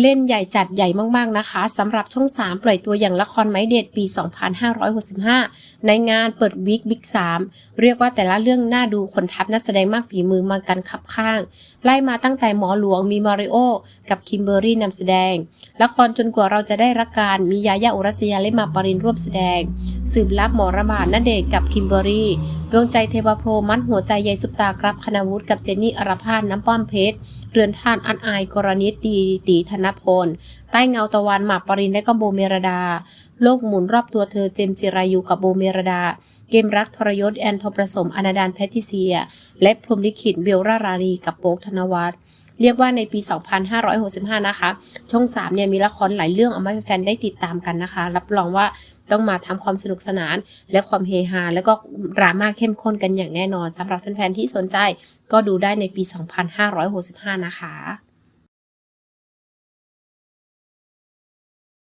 เล่นใหญ่จัดใหญ่มากๆนะคะสำหรับช่อง 3 ปล่อยตัวอย่างละครไม้เด็ดปี 2565 ในงานเปิดวิกบิ๊ก3เรียกว่าแต่ละเรื่องน่าดูคนทัพนักแสดงมากฝีมือมากันขับข้าง ไล่มาตั้งแต่หมอหลวงมีมาริโอ กับคิมเบอรี่นำแสดง ละครจนกว่าเราจะได้รักการมียายาอุรัสยาและมาปรินร่วมแสดง สืบลับหมอระบาดณเดชกับคิมเบอรี่ ดวงใจเทวโพรมัดหัวใจยายสุปตากรับคณวุฒิกับเจนนี่อรพานน้ำป้อมเพชร เรือนทานอันอายกรณิตตีตีธนพล ใต้เงาตะวันหมากปรินและก็โบเมรดา โลกหมุนรอบตัวเธอเจมจิรายุกับโบเมรดา เกมรักทรยศแอนทอประสมอนาดานแพทิเซีย และพรมลิขิตเบลรารารีกับโป๊กธนวัฒน์ เรียกว่าในปี 2565 นะคะ ช่อง 3 เนี่ยมีละครหลายเรื่องเอามาให้แฟนได้ติดตามกันนะคะ รับรองว่าต้องมาทำความสนุกสนาน และความเฮฮา แล้วก็ดราม่าเข้มข้นกันอย่างแน่นอนสำหรับแฟนๆที่สนใจก็ดูได้ในปี 2565 นะคะ